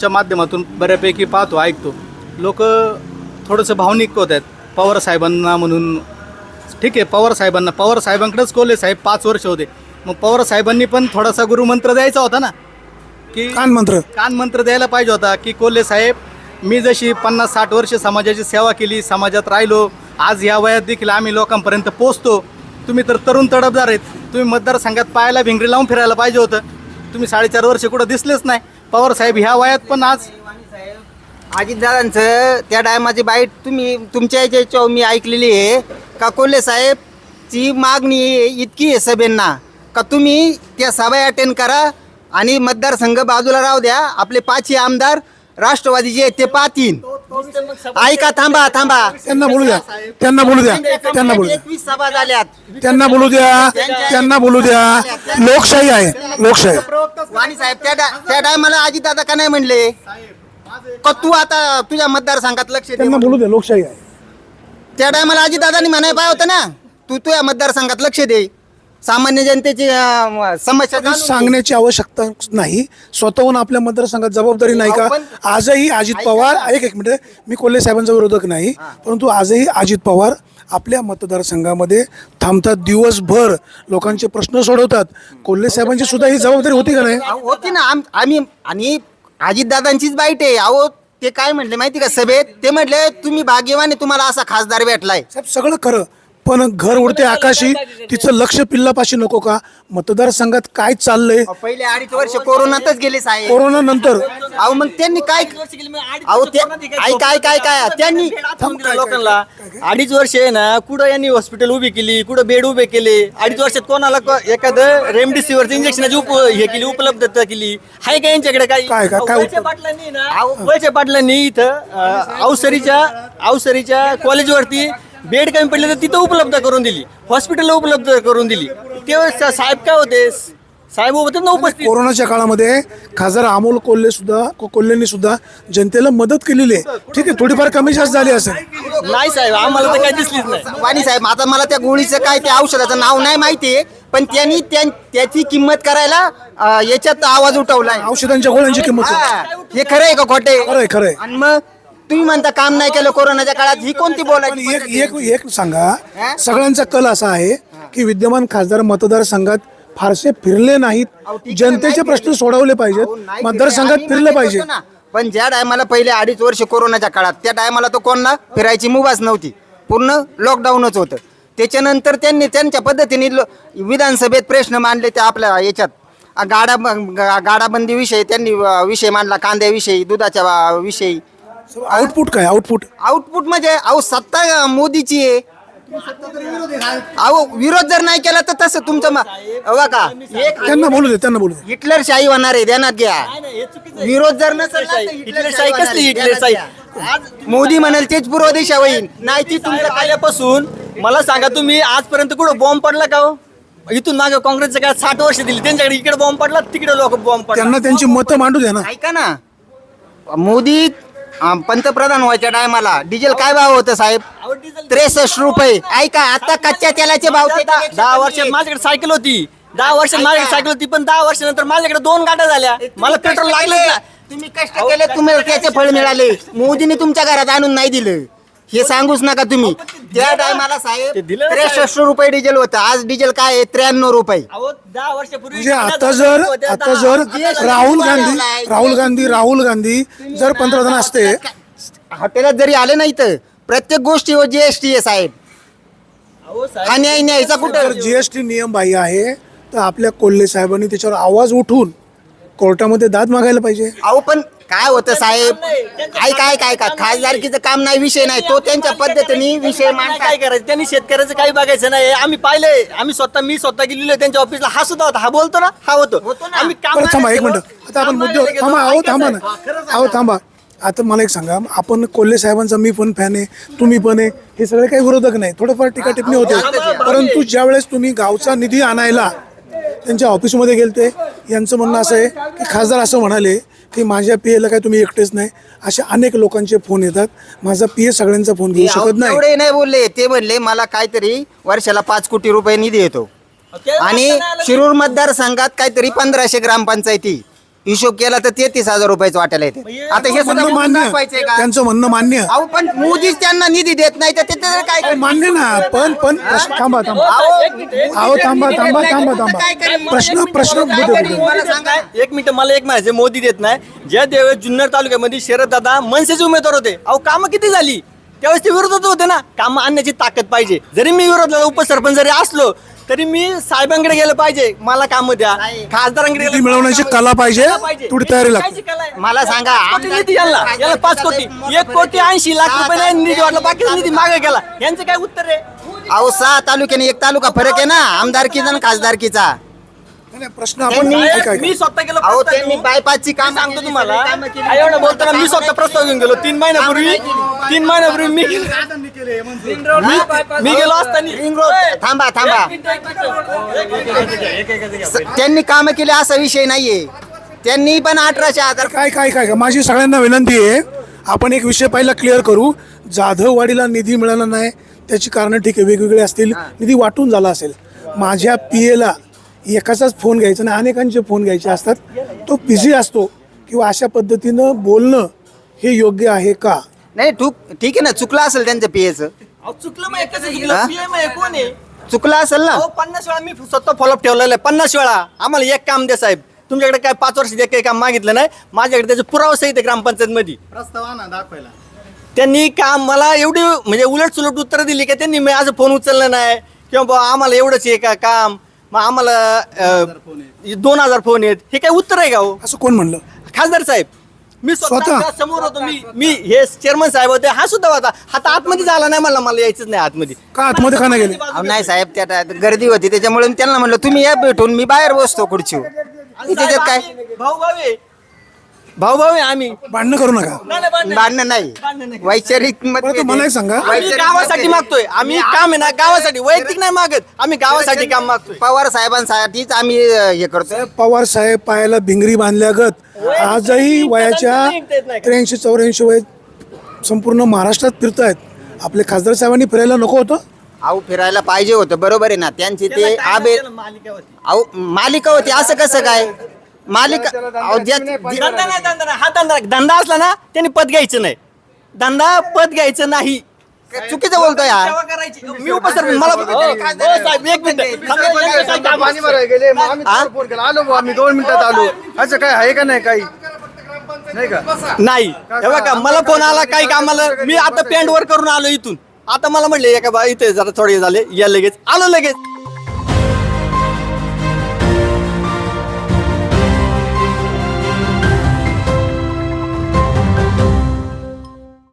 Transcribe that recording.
तुमच्या माध्यमातून बऱ्यापैकी पाहतो ऐकतो. लोक थोडंसं भावनिक होत आहेत. पवार साहेबांना म्हणून. ठीक आहे पवार साहेबांना. पवार साहेबांकडेच कोल्हे साहेब पाच वर्ष होते. मग पवार साहेबांनी पण थोडासा गुरुमंत्र द्यायचा होता ना? की कान मंत्र. कान मंत्र द्यायला पाहिजे होता की कोल्हे साहेब मी जशी पन्नास साठ वर्ष समाजाची सेवा केली समाजात राहिलो आज या वयात देखील आम्ही लोकांपर्यंत पोचतो तुम्ही तर तरुण तडफदार आहेत. तुम्ही मतदारसंघात पायाला भिंगरी लावून फिरायला पाहिजे होतं. तुम्ही साडेचार वर्ष कुठं दिसलेच नाही. पवार साहेब ह्या वयात पण आज अजितदादांचं त्या टायमाची बाईट तुम्ही तुमच्या याच्या मी ऐकलेली आहे. का कोल्हे साहेबची मागणी इतकी आहे सभेंना. का तुम्ही त्या सभा अटेंड करा आणि मतदारसंघ बाजूला राहू द्या. आपले पाचही आमदार राष्ट्रवादीचे आहेत ते पाहतील. ऐका थांबा थांबा. त्यांना बोलू द्या. त्यांना बोलू द्या. त्यांना बोलू द्या. एकवीस सभा झाल्यात. त्यांना बोलू द्या. त्यांना बोलू द्या. लोकशाही आहे. लोकशाही वाणी साहेब त्या त्या टायमाला अजितदादा का नाही म्हणले? का तू आता तुझ्या मतदारसंघात लक्ष दे त्यांना बोलू द्या. लोकशाही आहे. त्या टायमाला अजितदादांनी म्हणाय पाहिजे होतं ना? तू तुझ्या मतदारसंघात लक्ष दे. सामान्य जनतेची अं, समस्या जाणून. सांगण्याची आवश्यकता नाही. स्वतःहून आपल्या मतदारसंघात जबाबदारी नाही का? आपण- आजही अजित पवार एक एक मिनिट मी कोल्हे साहेबांचा विरोधक नाही परंतु आजही अजित पवार आपल्या मतदारसंघामध्ये थांबतात. दिवसभर लोकांचे प्रश्न सोडवतात. कोल्हे साहेबांची सुद्धा ही जबाबदारी होती का नाही? अहो, होती ना आम- आम्ही आणि अजितदादांचीच बाईट आहे. अहो ते काय म्हटले माहिती का? सभेत ते म्हटले तुम्ही भाग्यवान आहे, तुम्हाला असा खासदार भेटलाय. साहेब सगळं खरं. पण घर उडते आकाशी तिचं लक्ष पिल्लापाशी नको का? मतदारसंघात काय चाललंय? पहिले अडीच वर्ष कोरोनातच गेले साहेब. कोरोना नंतर अहो मग त्यांनी काय अहो ते काय काय काय काय त्यांनी दिलं लोकांना. अडीच वर्ष आहे ना कुठं यांनी हॉस्पिटल उभी केली कुठं बेड उभे केले? अडीच वर्षात कोणाला को- एखादं रेमडेसिवीरचं इंजेक्शनाची उप हे केली उपलब्धता केली? आहे का यांच्याकडे काही? काय- काय- काय वळसे पाटलांनी ना वळसे पाटलांनी इथं अं, अवसरीच्या अवसरीच्या कॉलेजवरती बेड कमी पडले तर तिथं उपलब्ध करून दिली. हॉस्पिटलला उपलब्ध करून दिली. तेव्हा साहेब काय होते? साहेब होते ना उपस्थित. कोरोनाच्या काळामध्ये खासदार अमोल कोल्हे सुद्धा को- कोल्हेंनी सुद्धा जनतेला मदत केलेली आहे. ठीक आहे थोडीफार कमी जास्त झाली असेल. नाही साहेब आम्हाला तर काही दिसलीच नाही. वाणी साहेब आता मला त्या गोळीचं काय त्या औषधाचं नाव नाही माहिती पण त्यांनी त्या- त्याची किंमत करायला अं, याच्यात आवाज उठवलाय. औषधांच्या गोळ्यांची किंमत. हा, हे खरं आहे का खोटे खरंय खरंय आणि मग तुम्ही म्हणता काम नाही केलं कोरोनाच्या काळात ही कोणती पण बोलायची एक एक एक सांगा सगळ्यांचा कल असा आहे की विद्यमान खासदार मतदारसंघात फारसे फिरले नाहीत. जनतेचे प्रश्न सोडवले पाहिजेत. मतदारसंघात फिरलं पाहिजे पण ज्या टायमाला पहिले अडीच वर्ष कोरोनाच्या काळात त्या टायमाला तो कोणला फिरायची मुभाच नव्हती. पूर्ण लॉकडाऊनच होतं. त्याच्यानंतर त्यांनी त्यांच्या पद्धतीने लो- विधानसभेत प्रश्न मांडले ते आपल्या याच्यात. गाडा गा- गाडाबंदी विषयी त्यांनी अ, विषय मांडला कांद्याविषयी दुधाच्या अ, विषयी. आउटपुट काय? आउटपुट आउटपुट म्हणजे अहो सत्ता मोदीची आहे. अहो विरोध जर नाही केला तर तसं तुमचं मा- अहो का एक त्यांना बोलू दे त्यांना बोलू दे. हिटलर शाही होणार आहे ध्यानात घ्या. विरोध जर नसेल ना, तर हिटलरशाही होणार कसली आहे, ध्यानात घ्या. मोदी म्हणाल तेच पूर्व दिशा होईल नाही ती तुमचं काय आल्यापासून मला सांगा तुम्ही आजपर्यंत कुठं बॉम्ब पडला का हो? इथून मागे काँग्रेसच्या काळात साठ वर्ष दिली त्यांच्याकडे इकडे बॉम्ब पडला तिकडे लोक बॉम्ब पडला? त्यांना त्यांची मतं मांडू द्या ना. ऐका ना. मोदी अं, पंतप्रधान व्हायच्या टायमाला डिझेल काय भाव होतं साहेब? त्रेसष्ट रुपये. ऐका आता कच्च्या तेलाचे भाव दहा कमी वर्षात. माझ्याकडे सायकल होती. दहा वर्षात माझ्याकडे सायकल होती पण दहा वर्षानंतर माझ्याकडे दोन गाड्या झाल्या. मला पेट्रोल लागले. केले, तुम्ही कष्ट केले तुम्हाला त्याचे फळ मिळाले. मोदीने तुमच्या घरात आणून नाही दिलं. हे सांगूच नका तुम्ही. त्या टायमाला ते साहेब दिलं ना साहेब. त्रेसष्ट रुपये डिझेल होतं. आज डिझेल काय आहे? त्र्याण्णव रुपये. अहो, दहा वर्षापूर्वी म्हणजे आता जर आता जर राहुल गांधी राहुल गांधी राहुल गांधी जर पंतप्रधान असते हॉटेलात जरी आले नाही तर प्रत्येक गोष्टीवर जीएसटी आहे साहेब. हा न्याय न्यायचा जर कुठं? जीएसटी नियम बाह्य आहे तर आपल्या कोल्हे साहेबांनी त्याच्यावर आवाज उठून कोर्टामध्ये दाद मागायला पाहिजे. अहो पण काय होतं साहेब? काय काय काय काय खासदारकीचं काम नाही विषय नाही. तो त्यांच्या पद्धतीने विषय काय मांडताय करायचं? त्यांनी शेतकऱ्याचं काही बघायचं नाही. आम्ही पाहिलंय. आम्ही स्वतः मी स्वतः गेलेलो त्यांच्या ऑफिसला हा सुद्धा होता. हा बोलतो ना? हा होतो. आम्ही काम बरं थांबा एक मिनिट. आता आपण करायला थांबा अहो थांबा नाही. ना. अहो थांबा. आता मला एक सांगा. आपण कोल्हे साहेबांचा मी पण फॅन आहे. तुम्ही पण आहे. हे सगळे काही विरोधक नाही. थोडंफार टीका टिप्पणी होते. परंतु ज्यावेळेस तुम्ही गावचा निधी आणायला त्यांच्या ऑफिसमध्ये गेलते यांचं म्हणणं असं आहे की खासदार असं म्हणाले की माझ्या पी एला काय तुम्ही एकटेच नाही. अशा अनेक लोकांचे फोन येतात. माझा पी ए सगळ्यांचा फोन घेऊ शकत नाही. एवढे नाही बोलले. ते म्हणले मला काहीतरी वर्षाला पाच कोटी रुपये निधी येतो. ते आणि. शिरूर मतदारसंघात काहीतरी पंधराशे ग्रामपंचायती. हिशोब केला तर तेहतीस हजार रुपयाचं वाटायला येते. आता हे सुद्धा म्हणणं मान्य. का? त्यांचं म्हणणं मान्य. अहो पण मोदीच त्यांना निधी देत नाही तर ते तर काय मान्य ना. पण पण प्रश्न थांबा थांबा. अहो थांबा थांबा थांबा थांबा. प्रश्न प्रश्न बुद्ध बुद्ध मला सांगा. एक मिनिट मला एक माहिती मोदी देत नाही. ज्या देवेळेस जुन्नर तालुक्यामध्ये शरद दादा मनसेचे उमेदवार होते. अहो कामं किती झाली? त्यावेळेस ते विरोधात होते ना. कामं आणण्याची ताकद पाहिजे. जरी मी विरोधात उपसरपंच जरी असलो तरी मी साहेबांकडे गेलं पाहिजे. मला कामं द्या. खासदारांकडे निधी गेलं- मिळवण्याची कला पाहिजे? तेवढी तयारी लागते? कला आहे? मला सांगा पाच कोटी निधी याला. याला पाच कोटी. एक कोटी ऐंशी लाख रुपये नाही निधी वाटला बाकीचा निधी मागे गेला. यांचं काय उत्तर आहे? अहो सहा तालुक्याने एक तालुका फरक आहे ना आमदारकीचा आणि खासदारकीचा. नाही, प्रश्न आपण ऐका ऐका. मी स्वतः गेलो अहो प्रस्ताव त्यांनी घेऊन. बायपासची काम सांगतो तुम्हाला. एवढं बोलताना मी स्वतः प्रस्ताव घेऊन गेलो. तीन महिन्यापूर्वी तीन महिन्यापूर्वी मी मी- मी गेलो असताना थांबा थांबा. स- त्यांनी काम केले असा विषय नाहीये. त्यांनी पण अठराशे हजार काय काय काय काय? माझी सगळ्यांना विनंती आहे आपण एक विषय पहिला क्लिअर करू. जाधववाडीला निधी मिळाला नाही त्याची कारणं ठीक आहे वेगवेगळे असतील. निधी वाटून झाला असेल. माझ्या पी एला एकाचाच फोन घ्यायचा नाही अनेकांचे फोन घ्यायचे असतात तो बिझी असतो किंवा अशा पद्धतीनं बोलणं हे योग्य आहे का? नाही ठूक ठीक आहे ना चुकलं असेल त्यांचं पीएच अहो, चुकलं मग कसं चुकलं हा? PM आहे कोण आहे? चुकलं असेल ना? अहो पन्नास वेळा मी स्वतः फॉलोअप ठेवलेलं आहे पन्नास वेळा. आम्हाला एक काम द्या साहेब. तुमच्याकडे काय पाच वर्ष काही काम मागितलं नाही माझ्याकडे त्याचे पुरावा सहित आहे ग्रामपंचायत मध्ये प्रस्ताव आणा दाखवायला. त्यांनी काम मला एवढी म्हणजे उलट सुलट उत्तरं दिली की त्यांनी माझं फोन उचललं नाही. किंवा बुवा आम्हाला एवढंच आहे का काम. मग आम्हाला अं, दोन हजार फोन आहेत. हे काय उत्तर आहे का हो? असं कोण म्हणलं? खासदार साहेब मी स्वतः समोर होतो. मी मी हे चेअरमन साहेब होते. हा सुद्धा होता. हात आतमध्ये झाला नाही मला मला यायचंच नाही आतमध्ये. का आतमध्ये का नाही गेले? अहो, नाही साहेब त्या त्या- गर्दी होती. त्याच्यामुळे मी त्यांना म्हणलं तुम्ही या भेटून मी बाहेर बसतो खुर्ची त्याच्यात काय भाऊ भाऊ आहे. भाऊ भाऊ आहे आम्ही. भांडणं करू नका. नाही, नाही, वैचारिक बरं तर मला एक सांगा. आम्ही गावासाठी मागतोय. आम्ही काम आहे ना गावासाठी वैयक्तिक नाही मागत. आम्ही गावासाठी काम मागतोय. पवार साहेबांसाठीच आम्ही अं, हे करतो पवार साहेब पायाला भिंगरी बांधल्यागत आजही वयाच्या त्र्याऐंशी चौऱ्याऐंशी वय संपूर्ण महाराष्ट्रात फिरतायत आपले खासदार साहेबांनी फिरायला नको होतं. अहो फिरायला पाहिजे होतं. बरोबर आहे ना. त्यांचे ते आबे अहो मालिका होती. असं कसं काय? मालिका अहो ज्या- धंदा नाही धंदा नाही हा धंदा धंदा असला ना त्यांनी पद घ्यायचं नाही. धंदा पद घ्यायचं नाही. चुकीचं बोलतोय हा सेवा करायची? मी उपसर मला हो, हो, साहेब एक मिनिट. थांबा, यांचं काय काम पाणी भरायला गेले मग आम्ही? तुम्हाला फोन केला. आलो बुवा, आम्ही दोन मिनिटात आलो. असं काय आहे का नाही काही? नाही का? नाही. हे बघा मला फोन आला काही कामाला मी आता पॅन्ट वर करून आलो इथून. आता मला म्हणले एका बा इथे जरा थोडे झाले या लगेच. आलो लगेच.